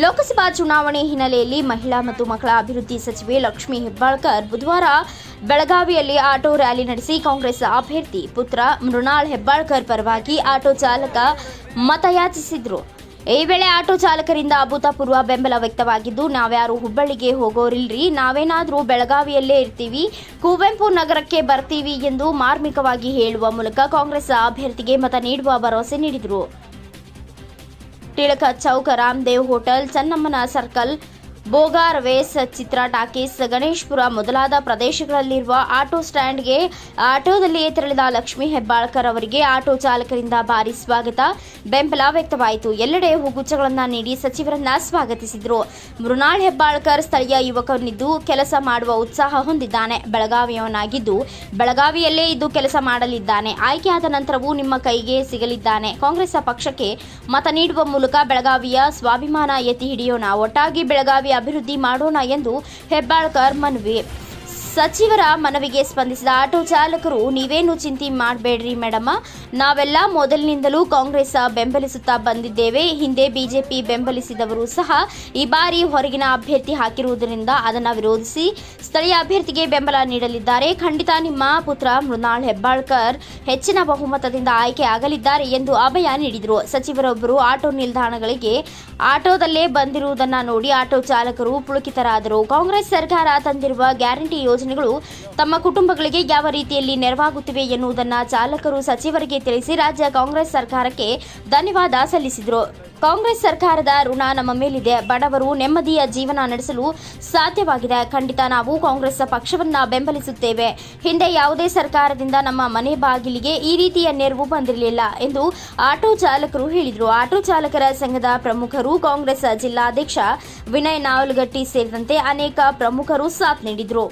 ಲೋಕಸಭಾ ಚುನಾವಣೆ ಹಿನ್ನೆಲೆಯಲ್ಲಿ ಮಹಿಳಾ ಮತ್ತು ಮಕ್ಕಳ ಅಭಿವೃದ್ಧಿ ಸಚಿವೆ ಲಕ್ಷ್ಮೀ ಹೆಬ್ಬಾಳ್ಕರ್ ಬುಧವಾರ ಬೆಳಗಾವಿಯಲ್ಲಿ ಆಟೋ ರ್ಯಾಲಿ ನಡೆಸಿ ಕಾಂಗ್ರೆಸ್ ಅಭ್ಯರ್ಥಿ ಪುತ್ರ ಮೃಣಾಳ್ ಹೆಬ್ಬಾಳ್ಕರ್ ಪರವಾಗಿ ಆಟೋ ಚಾಲಕ ಮತಯಾಚಿಸಿದರು. ಈ ವೇಳೆ ಆಟೋ ಚಾಲಕರಿಂದ ಅಭೂತಪೂರ್ವ ಬೆಂಬಲ ವ್ಯಕ್ತವಾಗಿದ್ದು, ನಾವ್ಯಾರು ಹುಬ್ಬಳ್ಳಿಗೆ ಹೋಗೋರಿಲ್ರಿ, ನಾವೇನಾದರೂ ಬೆಳಗಾವಿಯಲ್ಲೇ ಇರ್ತೀವಿ, ಕುವೆಂಪು ನಗರಕ್ಕೆ ಬರ್ತೀವಿ ಎಂದು ಮಾರ್ಮಿಕವಾಗಿ ಹೇಳುವ ಮೂಲಕ ಕಾಂಗ್ರೆಸ್ ಅಭ್ಯರ್ಥಿಗೆ ಮತ ನೀಡುವ ಭರವಸೆ ನೀಡಿದರು. ಟಿಳಕ ಚೌಕ ರಾಮದೇವ್ ಹೋಟೆಲ್ ಚನ್ನಮ್ಮನ ಸರ್ಕಲ್ ಬೋಗಾರ್ವೇಸ್ ಚಿತ್ರ ಟಾಕೀಸ್ ಗಣೇಶ್ಪುರ ಮೊದಲಾದ ಪ್ರದೇಶಗಳಲ್ಲಿರುವ ಆಟೋ ಸ್ಟ್ಯಾಂಡ್ಗೆ ಆಟೋದಲ್ಲಿ ತೆರಳಿದ ಲಕ್ಷ್ಮೀ ಹೆಬ್ಬಾಳ್ಕರ್ ಅವರಿಗೆ ಆಟೋ ಚಾಲಕರಿಂದ ಭಾರಿ ಸ್ವಾಗತ. ಬೆಂಬಲ ವ್ಯಕ್ತವಾಯಿತು. ಎಲ್ಲೆಡೆ ಹೂಗುಚ್ಛಗಳನ್ನು ನೀಡಿ ಸಚಿವರನ್ನ ಸ್ವಾಗತಿಸಿದರು. ಮೃನಾಳ್ ಹೆಬ್ಬಾಳ್ಕರ್ ಸ್ಥಳೀಯ ಯುವಕನಿದ್ದು ಕೆಲಸ ಮಾಡುವ ಉತ್ಸಾಹ ಹೊಂದಿದ್ದಾನೆ. ಬೆಳಗಾವಿಯವನಾಗಿದ್ದು ಬೆಳಗಾವಿಯಲ್ಲೇ ಇದ್ದು ಕೆಲಸ ಮಾಡಲಿದ್ದಾನೆ. ಆಯ್ಕೆಯಾದ ನಂತರವೂ ನಿಮ್ಮ ಕೈಗೆ ಸಿಗಲಿದ್ದಾನೆ. ಕಾಂಗ್ರೆಸ್ ಪಕ್ಷಕ್ಕೆ ಮತ ನೀಡುವ ಮೂಲಕ ಬೆಳಗಾವಿಯ ಸ್ವಾಭಿಮಾನ ಎತ್ತಿ ಹಿಡಿಯೋಣ. ಒಟ್ಟಾಗಿ ಬೆಳಗಾವಿ ಅಭಿವೃದ್ಧಿ ಮಾಡೋಣ ಎಂದು ಹೆಬ್ಬಾಳ್ಕರ್ ಮನವಿ ಸಚಿವರ ಮನವಿಗೆ ಸ್ಪಂದಿಸಿದ ಆಟೋ ಚಾಲಕರು, ನೀವೇನು ಚಿಂತೆ ಮಾಡಬೇಡ್ರಿ ಮೇಡಮ. ನಾವೆಲ್ಲ ಮೊದಲಿನಿಂದಲೂ ಕಾಂಗ್ರೆಸ್ ಬೆಂಬಲಿಸುತ್ತಾ ಬಂದಿದ್ದೇವೆ. ಹಿಂದೆ ಬಿಜೆಪಿ ಬೆಂಬಲಿಸಿದವರು ಸಹ ಈ ಬಾರಿ ಹೊರಗಿನ ಅಭ್ಯರ್ಥಿ ಹಾಕಿರುವುದರಿಂದ ಅದನ್ನು ವಿರೋಧಿಸಿ ಸ್ಥಳೀಯ ಅಭ್ಯರ್ಥಿಗೆ ಬೆಂಬಲ ನೀಡಲಿದ್ದಾರೆ. ಖಂಡಿತ ನಿಮ್ಮ ಪುತ್ರ ಮೃಣಾಲ್ ಹೆಬ್ಬಾಳ್ಕರ್ ಹೆಚ್ಚಿನ ಬಹುಮತದಿಂದ ಆಯ್ಕೆ ಆಗಲಿದ್ದಾರೆ ಎಂದು ಅಭಯ ನೀಡಿದರು. ಸಚಿವರೊಬ್ಬರು ಆಟೋ ನಿಲ್ದಾಣಗಳಿಗೆ ಆಟೋದಲ್ಲೇ ಬಂದಿರುವುದನ್ನು ನೋಡಿ ಆಟೋ ಚಾಲಕರು ಪುಳುಕಿತರಾದರು. ಕಾಂಗ್ರೆಸ್ ಸರ್ಕಾರ ತಂದಿರುವ ಗ್ಯಾರಂಟಿ ಯೋಜನೆಗಳು ತಮ್ಮ ಕುಟುಂಬಗಳಿಗೆ ಯಾವ ರೀತಿಯಲ್ಲಿ ನೆರವಾಗುತ್ತಿವೆ ಎನ್ನುವುದನ್ನು ಚಾಲಕರು, ಸಚಿವರಿಗೆ ತಿಳಿಸಿ ರಾಜ್ಯ ಕಾಂಗ್ರೆಸ್ ಸರ್ಕಾರಕ್ಕೆ ಧನ್ಯವಾದ ಸಲ್ಲಿಸಿದರು. ಕಾಂಗ್ರೆಸ್ ಸರ್ಕಾರದ ಋಣ ನಮ್ಮ ಮೇಲಿದೆ. ಬಡವರು ನೆಮ್ಮದಿಯ ಜೀವನ ನಡೆಸಲು ಸಾಧ್ಯವಾಗಿದೆ. ಖಂಡಿತ ನಾವು ಕಾಂಗ್ರೆಸ್ ಪಕ್ಷವನ್ನ ಬೆಂಬಲಿಸುತ್ತೇವೆ. ಹಿಂದೆ ಯಾವುದೇ ಸರ್ಕಾರದಿಂದ ನಮ್ಮ ಮನೆ ಬಾಗಿಲಿಗೆ ಈ ರೀತಿಯ ನೆರವು ಬಂದಿರಲಿಲ್ಲ ಎಂದು ಆಟೋ ಚಾಲಕರು ಹೇಳಿದರು. ಆಟೋ ಚಾಲಕರ ಸಂಘದ ಪ್ರಮುಖರು ಕಾಂಗ್ರೆಸ್ ಜಿಲ್ಲಾಧ್ಯಕ್ಷ ವಿನಯ್ ನಾವಲಗಟ್ಟಿ ಸೇರಿದಂತೆ ಅನೇಕ ಪ್ರಮುಖರು ಸಾಥ್ ನೀಡಿದರು.